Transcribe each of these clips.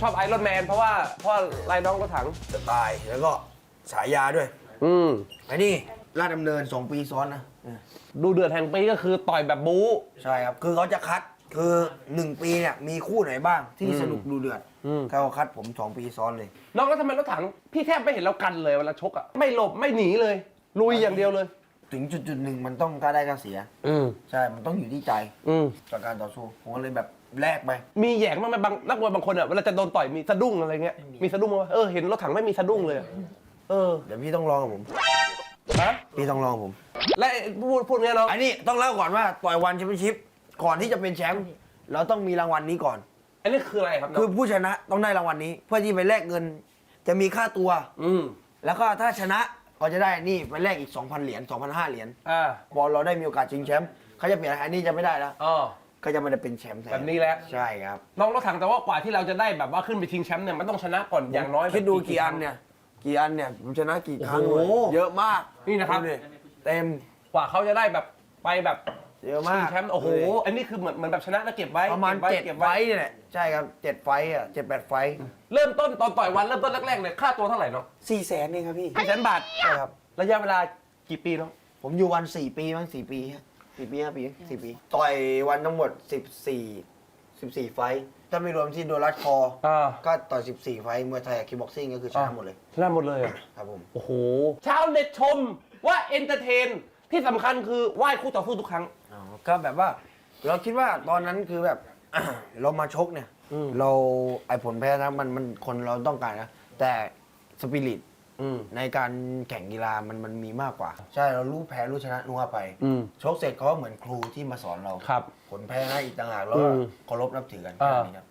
ชอบไอรอนแมนเพราะว่าเพราะว่าลายน้องรถถัง สไตล์แล้วก็ฉายาด้วยอืมไอ้นี่ลาดดำเนิน2ปีซ้อนนะดูเดือดแห่งปีก็คือต่อยแบบบู๊ ใช่ครับ คือเขาจะคัดคือ1ปีเนี่ยมีคู่ไหนบ้างที่สนุกดูเดือดอืม เขาคัดผม2ปีซ้อนเลย น้องแล้วทำไมรถถัง พี่แทบไม่เห็นเรากันเลยเวลาชกอะไม่หลบไม่หนีเลยลุยอย่างเดียวเลย ถึงจุดจุดๆหนึ่งมันต้องกล้าได้กล้าเสีย อืมใช่ มันต้องอยู่ที่ใจอืมกับการต่อสู้ผมก็เลยแบบแลกไป มีแหยกบ้างไหมบางนักมวยบางคนอะเวลาจะโดนต่อยมีสะดุ้งอะไรเงี้ยมีสะดุ้งไหมเออเห็นรถถังไม่มีสะดุ้งเลยอะเออเดี๋ยวพี่ต้องลองกับผม ฮะพี่ต้องลองกับผม และพูดพูดเงี้ยน้องอันนี้ต้องเล่าก่อนว่าต่อยวันแชมเปี้ยนชิพก่อนที่จะเป็นแชมป์เราต้องมีรางวัลนี้ก่อน อันนี้คืออะไรครับน้คือองผู้ชนะต้องได้รางวัลนี้ เพื่อที่ไปแลกเงิน จะมีค่าตัว อืมแล้วก็ถ้าชนะ ก็จะได้นี่ไปแลกอีก 2,000 เหรียญ2,500 เหรียญอ่าพอเราได้มีโอกาสชิงแชมป์เขาจะเปลี่ยนอันนี้จะไม่ได้แล้วอ๋อ ก็จะไม่ได้เป็นแชมป์ทแบบนี้แหละใช่ครับน้องรถถังแต่ว่ากว่าที่เราจะได้แบบว่าขึ้นไปชิงแชมป์เนี่ยมันต้องชนะก่อนอย่างน้อยคิดดูกี่อันเนี่ย กี่อันเนี่ยผมชนะกี่ครั้งโอ้โหเยอะมากนี่นะครับ ดูดิเต็ม กว่าเขาจะได้แบบไปแบบ เยอะมากชิงแชมป์โอ้โหดูดิอันนี้คือเหมือนเหมือนแบบชนะแล้วเก็บไว้ประมาณก็บไว้เจ็ดก็บไฟว้ท์เนี่ยแหละใช่ครับเจ็ดไฟท์อะเจ็ดแปดไฟท์เริ่มต้นตอนต่อยวันเริ่มต้นแรกๆเลยค่าตัวเท่าไหร่เนาะสี่แสนเองครับพี่สี่แสนบาท ใช่ครับ ระยะเวลากี่ปีเนาะผมอยู่วันสี่ปีมั้งสี่ปีฮะสี่ปีห้าปีสี่ปี ต่อยวันทั้งหมดสิบสี่สิบสี่ไฟท์ถ้าไม่รวมที่โดนรัดคออ่าก็ต่อยสิบสี่ไฟท์มวยไทยกับคิกบ็อกซิ่งก็คือชนะหมดเลยชนะหมดเลยอะครับผม โอ้โหชาวเน็ตชมว่าเอนเตอร์เทน ที่สำคัญคือไหว้คู่ต่อสู้ทุกครั้งอ๋อ ก็แบบว่า เราคิดว่าตอนนั้นคือแบบ เรามาชกเนี่ย อืม เราไอ้ผลแพ้นะมันมันคนเราต้องการนะแต่สปิริตอืม ในการแข่งกีฬามันมันมีมากกว่า ใช่เรารู้แพ้รู้ชนะรู้ว่าไปอืมชกเสร็จเขาก็เหมือนครูที่มาสอนเราครับผลแพ้นะอีกต่างหากแล้วก็อืมเคารพนับถือกันอ่าแค่นี้ครับ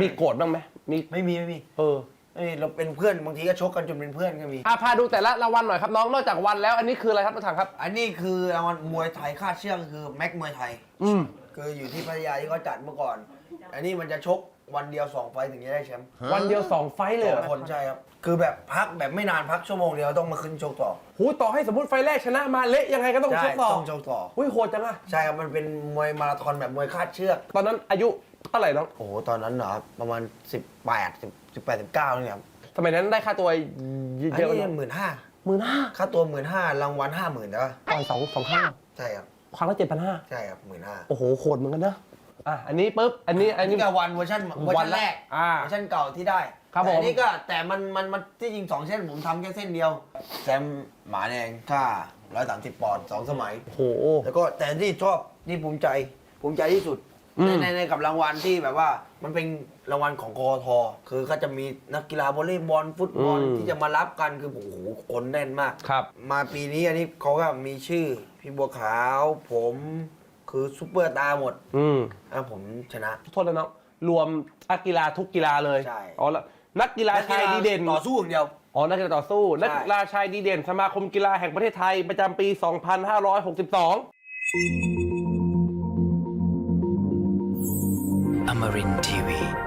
มีโกรธบ้างไหมมี ไม่มีไม่มี เออ ไม่มีเราเป็นเพื่อนบางทีก็ชกกันจนเป็นเพื่อนก็มี อะพาดูแต่ละรางวัลหน่อยครับน้องนอกจากวันแล้วอันนี้คืออะไรครับรถถังครับ อันนี้คือรางวัลมวยไทยคาดเชือกก็คือแม็กมวยไทย อืมคืออยู่ที่พัทยาที่เขาจัดเมื่อก่อน อันนี้มันจะชกวันเดียวสองไฟต์ถึงจะได้แชมป์วันเดียวสองไฟท์เลยสเหอรองคนใช่ครับ คือแบบพักแบบไม่นานพักชั่วโมงเดียวต้องมาขึ้นชกต่อหูต่อให้สมมติไฟล์แรกชนะมาเละยังไงก็ต้องใช่ชกต่อต้องชกต่อ อุ้ยโหดจังอะใช่ครับมันเป็นมวยมาราธอนแบบมวยคาดเชือก ตอนนั้นอายุเท่าไหร่น้อง โอ้โหตอนนั้นเหรอครับประมาณ 18 10 18 19นี่ครับสมัยนั้นได้ค่าตัวอันเยอะนี้ไหมหมื่นห้าหมื่นห้าค่าตัวหมื่นห้ารางวัลห้าหมื่นนะต่อยสองสองครั้งใช่ครับครั้งละเจ็ดพันห้าใช่ครับหมื่นห้าโอ้โหโหดเหมือนกันนะอะอันนี้ปุ๊บอันนี้อัอันนนี้ นี้ก็วันเวอร์ชันเวอร์ชันแรกอ่าเวอร์ชันเก่าที่ได้ครับแต่ผมอันนี้ก็แต่มันมันมันที่จริงสองเส้นผมทำแค่เส้นเดียวแซมหมาแดงค่าร้อยสามสิบปอนด์สองสมัย โอ้โห แล้วก็แต่ที่ชอบนี่ภูมิใจภูมิใจที่สุดอืม ในในในกับรางวัลที่แบบว่ามันเป็นรางวัลของกอทคือเขาจะมีนักกีฬาวอลเลย์บอลฟุตบอลที่จะมารับกันคือโอ้โหคนแน่นมาก ครับ มาปีนี้อันนี้เขาก็มีชื่อพี่บัวขาว ผมคือซูเปอร์ตาร์หมดอืมแล้วผมชนะ โทษนะน้องรวมนักกีฬาทุกกีฬาเลยใช่ อ๋อแล้วนักกีฬาชายดีเด่น ต่อสู้อย่างเดียว อ๋อ นักกีฬาต่อสู้ ใช่ นักกีฬาชายดีเด่น สมาคมกีฬาแห่งประเทศไทย ประจำปี 2562 Tamarin Tiwi.